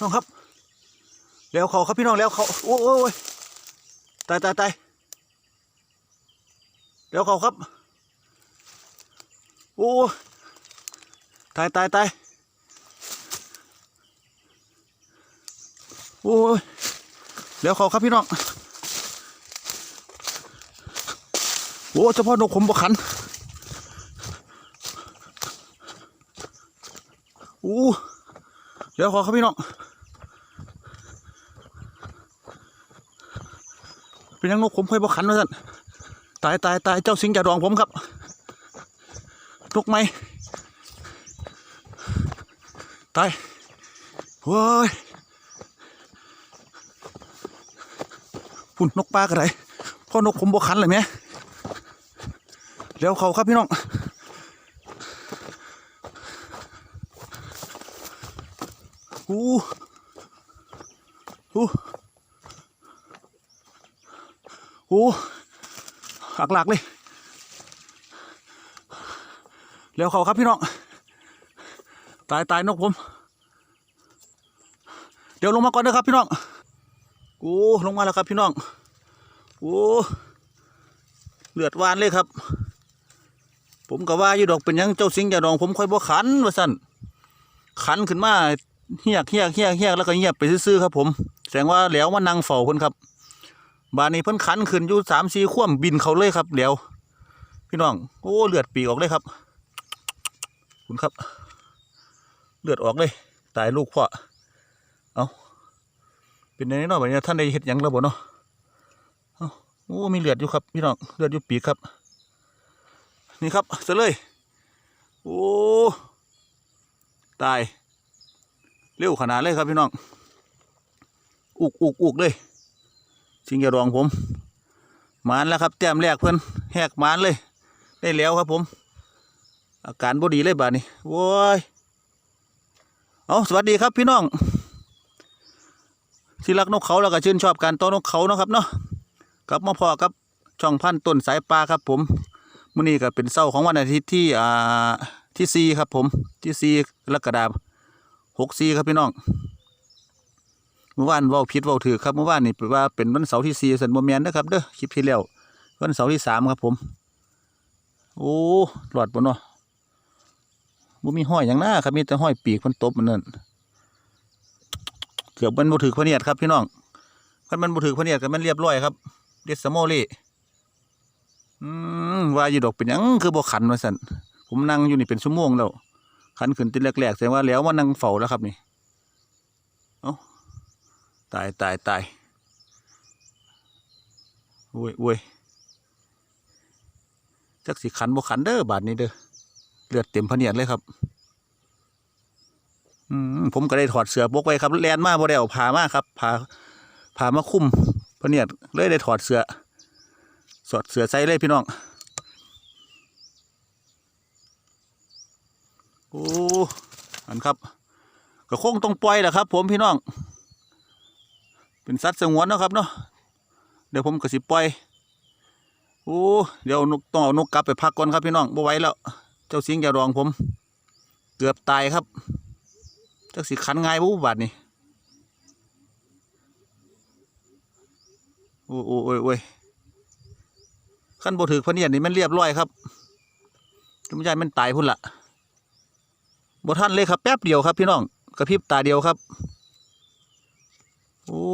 น้องครับ แล้วเขาครับพี่น้องแล้วเขาโอ้ยโอ้ยโอ้ยตายตายตายแล้วเขาครับ โอ้ยตายตายตายโอ้ยแล้วเขาครับพี่น้องโอ้เฉพาะนกขมบกขันโอ้แล้วเขาครับพี่น้อง เป็นยังนกผมเคยบอกขันมาสั่นตายตายตายเจ้าสิงจ่าดองผมครับนกไหมตายโว้ยพุ่นนกปลากระไรพ่อนกผมบอกขันเลยไหมแล้วเขาครับพี่น้องอู้อู้ โอ้หักหลักเลย แล้วเขาครับพี่น้อง ตายตายนกผม เดี๋ยวลงมาก่อนนะครับพี่น้องโอ้ลงมาแล้วครับพี่น้องโอ้เลือดวานเลยครับ ผมก็ว่าอยู่ดอกเป็นยังเจ้าสิงอย่าดองผมค่อยบ่ขันว่าสั่นขันขึ้นมาเฮียกเฮียกเฮียกเฮียกแล้วก็เงียบไปซื่อๆครับ ผม แสดงว่าแล้วมานั่งเฝ้าคนครับ บานนี้เพิ่นขันขึ้นอยู่สามสี่ข่วมบินเขาเลยครับเดี๋ยว พี่น้องโอ้เลือดปีกออกเลยครับคุณครับ เลือดออกเลย ตายลูกพ่อเอาเป็นในนี้เนาะแบบนี้ท่านได้เห็ดยังแล้วบ่เนาะเอาโอ้มีเลือดอยู่ครับพี่น้องเลือดอยู่ปีกครับ นี่ครับเสร็จเลย โอ้ตายเร็วขนาดเลยครับพี่น้องอุกอุกอุกเลย สิงอย่ารองผมหมานแล้วครับแต้มแรกเพื่อนแหกหมานเลย ได้แล้วครับผม อาการบดีเลยบาดนี้โว้ยเอาสวัสดีครับพี่น้องที่รักนกเขาแล้วก็ชื่นชอบการต้อนนกเขาเนาะครับเนาะกับมาพอกับช่องพันต้นสายปลาครับผมมื้อนี้ก็เป็นเศร้าของวันอาทิตย์ที่อ่าที่สี่ครับผมที่สี่กรกฎาคมหกสี่ครับพี่น้อง มื่อวานว่าผิดว่าถือครับเมื่อวานนี่แปลว่าเป็นวันเสาร์ที่สี่สันโมเมนนะครับเด้อคลิปที่แล้ววันเสาร์ที่สามครับผม โอ้หลอดบนเนาะบ่มีห้อยอย่างหน้าครับมีแต่ห้อยปีกมันตบมันนั่นเกือบมันบ่ถือพะเนียดครับพี่น้องคันมันบ่ถือพะเนียดกันมันเรียบร้อยครับเดสโมเล่อืมว่าอยู่ดอกเป็นยังคือบ่ขันว่าสั่นผมนั่งอยู่นี่เป็นชั่วโมงแล้วขันขึ้นติแรกๆแสดงว่าแล้วมานั่งเฝ้าแล้วครับนี่ ตายตายตายโอ้ยโอ้ยจักสิขันบ่ขันเด้อบาดนี้เด้อเลือดเต็มพเนียดเลยครับอืมผมก็ได้ถอดเสื้อปกไว้ครับแลนมาบ่ได้เอาผ้ามาครับผ้าผ้ามาคุ้มพเนียดเลยได้ถอดเสื้อสอดเสื้อใส่เลยพี่น้องโอ้อันครับก็คงต้องปล่อยแหละครับ ผมพี่น้อง เป็นสัตว์สงวนนะครับเนาะเดี๋ยวผมก็สิปล่อยโอ้เดี๋ยวนกต้องเอานกกลับไปพักก่อนครับพี่น้องบ่ไหวแล้ว เจ้าสิงห์อย่ารองผม เกือบตายครับเจักสิขันง่ายบุบาดนี่โอ้โอ้โอ้ยโอ้ยขั้นบ่ถือพเนียดนี่มันเรียบร้อยครับจุมใจมันตายพุ่นละบ่ทันเลยครับแป๊บเดียวครับพี่น้องกระพริบตาเดียวครับ โอ้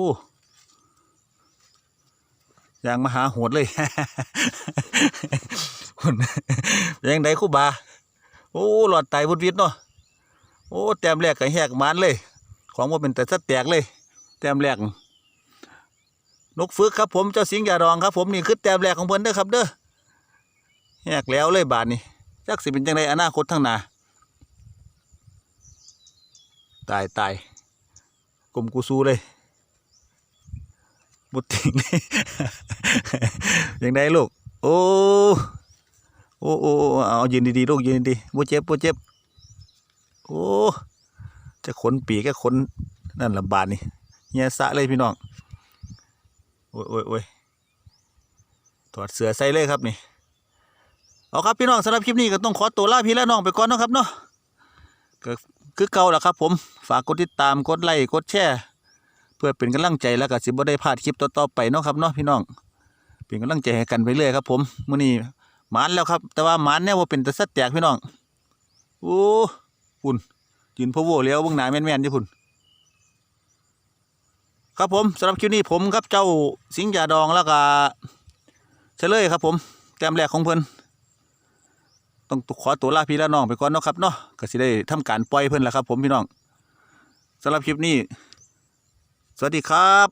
ยางมหาโหดเลยหุ่นยังไดคู่บา โอ้หลอดไตวุดวิดเนาะโอ้แต้มแรกก็แหกมานเลย ของว่าเป็นแต่สะแตกเลย แต้มแรกนกฝึกครับผมเจ้าสิงห์ยาดองครับ ผมนี่คือแต้มแรกของเพิ่นเด้อครับเด้อแหกแล้วเลยบาทนี่จักสิเป็นจังไดอนาคตทั้งนาตายตายกลมกูซูเลย บุติงเลยยังได้ลูก โอ้โอ้โอ้เอายืนดีๆลูกยืนดีๆบ่เจ็บบ่เจ็บ โอ้จะขนปีกก็ขนนั่นลำบากนี่เฮียสะเลยพี่น้องโอ้ยโอ้ยโอ้ยถอดเสือใส่เลยครับนี่เอาครับพี่น้องสำหรับคลิปนี้ก็ต้องขอตัวลาพี่และน้องไปก่อนนะครับเนาะก็คือเก่าแหล้วครับผมฝากกดติดตามกดไลค์กดแชร์ เพื่อเป็นกำลังใจแล้วก็สิบ่ได้พลาดคลิปต่อๆไปเนาะครับเนาะพี่น้อง เป็นกำลังใจให้กันไปเรื่อยครับ ผมมื้อนี้หมานแล้วครับ แต่ว่าหมานแนวบ่เป็นตะสัดแตกพี่น้องโอ้พุ่นยืนพะโวแล้วเบิ่งหน้าแม่นๆอยู่พุ่นครับผมสำหรับคลิปนี้ผมครับเจ้าสิงห์ยาดองแล้วก็เฉลยครับ ผมแต้มแรกของเพิ่นต้องขอตัวลาพี่ละน้องไปก่อนเนาะครับเนาะก็สิได้ทำการปล่อยเพิ่นแล้วครับ ผมพี่น้องสำหรับคลิปนี้ สวัสดีครับ